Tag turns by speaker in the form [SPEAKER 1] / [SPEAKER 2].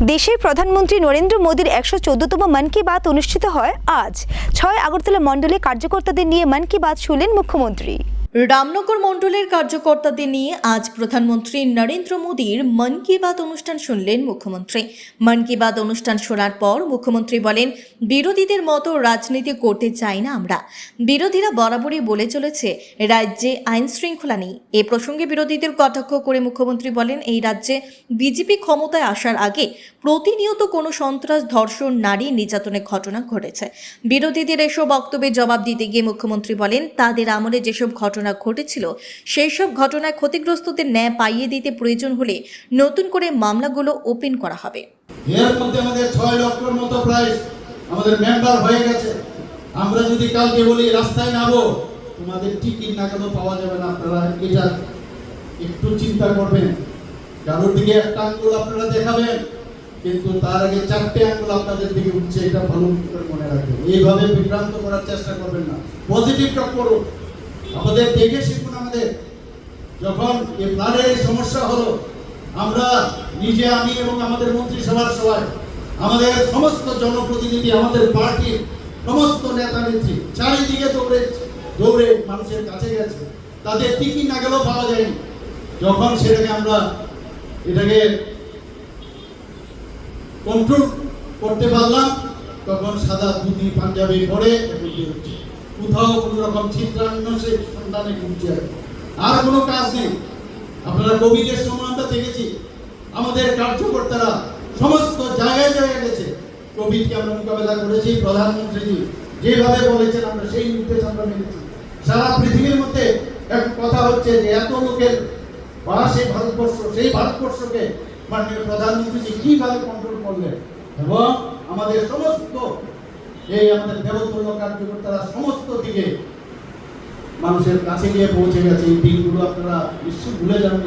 [SPEAKER 1] দেশের প্রধানমন্ত্রী নরেন্দ্র মোদীর একশো চোদ্দতম মন কি বাত অনুষ্ঠিত হয় আজ। ছয় আগরতলা মণ্ডলে কার্যকর্তাদের নিয়ে মন কি বাত শুনলেন মুখ্যমন্ত্রী।
[SPEAKER 2] রামনগর মণ্ডলের কার্যকর্তাদের নিয়ে আজ প্রধানমন্ত্রী নরেন্দ্র মোদীর মন কি বাত অনুষ্ঠান শুনলেন মুখ্যমন্ত্রী। মন কি বাত অনুষ্ঠান শোনার পর মুখ্যমন্ত্রী বলেন, বিরোধীদের মতো রাজনীতি করতে চাই না আমরা। বিরোধীরা বরাবরই বলে চলেছে, রাজ্যে আইন শৃঙ্খলা নেই। এ প্রসঙ্গে বিরোধীদের কটাক্ষ করে মুখ্যমন্ত্রী বলেন, এই রাজ্যে বিজেপি ক্ষমতায় আসার আগে প্রতিনিয়ত কোনো সন্ত্রাস, ধর্ষণ, নারী নির্যাতনের ঘটনা ঘটেছে। বিরোধীদের এসব বক্তব্যে জবাব দিতে গিয়ে মুখ্যমন্ত্রী বলেন, তাদের আমলে যেসব ঘটনা ঘটেছিল, সেই সব ঘটনায় ক্ষতিগ্রস্তদের ন্যায় পাইয়ে দিতে প্রয়োজন হলে নতুন করে মামলাগুলো ওপেন করা হবে।
[SPEAKER 3] এর মধ্যে আমাদের ছয় লক্ষর মতো প্রায় আমাদের মেম্বার হয়ে গেছে। আমরা যদি কালকে বলি, রাস্তায় নামো, তোমাদের টিকিট না কেন পাওয়া যাবে না আপনারা? এটা একটু চিন্তা করবেন। কারোর দিকে একটা আঙ্গুল আপনারা দেখাবেন, কিন্তু তার আগে চারটে আঙ্গুল আপনাদের দিকে উঠছে, এটা ভালো করে মনে রাখবেন। এইভাবে বিভ্রান্ত করার চেষ্টা করবেন না। পজিটিভ টক করুন। আমাদের দেখে শিখুন আমাদের। যখন এই ফ্লাডের সমস্যা হলো, আমরা নিজে, আমি এবং আমাদের মন্ত্রিসভার সবাই, আমাদের সমস্ত জনপ্রতিনিধি, আমাদের পার্টির সমস্ত নেতা নেত্রী চারিদিকে দৌড়ে দৌড়ে মানুষের কাছে গেছে। তাদের টিকিট না গেলেও পাওয়া যায়নি। যখন সেটাকে আমরা, এটাকে কন্ট্রোল করতে পারলাম, তখন সাদা ধুতি পাঞ্জাবি পরে এবং বেরোচ্ছে কোথাও কোনো রকম চিত্রান্নসে সন্ধানে ঘুরছে আর কোনো কাজ নেই। আপনারা কোভিডের সময় আমরা দেখেছি? আমাদের কার্যকর্তারা সমস্ত জায়গায় জায়গায় গেছে। কোভিডকে আমরা মোকাবেলা করেছি, প্রধানমন্ত্রীজি যেভাবে বলেছেন, আমরা সেই নির্দেশ আমরা মেনেছি। সারা পৃথিবীর মধ্যে এক কথা হচ্ছে যে, এত লোকের বা সেই ভারতবর্ষ, সেই ভারতবর্ষকে মাননীয় প্রধানমন্ত্রীজি কীভাবে কন্ট্রোল করলেন? এবং আমাদের সমস্ত এই আমাদের দেবতুল্য কার্যকর্তারা সমস্ত দিকে মানুষের কাছে গিয়ে পৌঁছে গেছে। এই দিনগুলো আপনারা নিশ্চয়ই ভুলে যাননি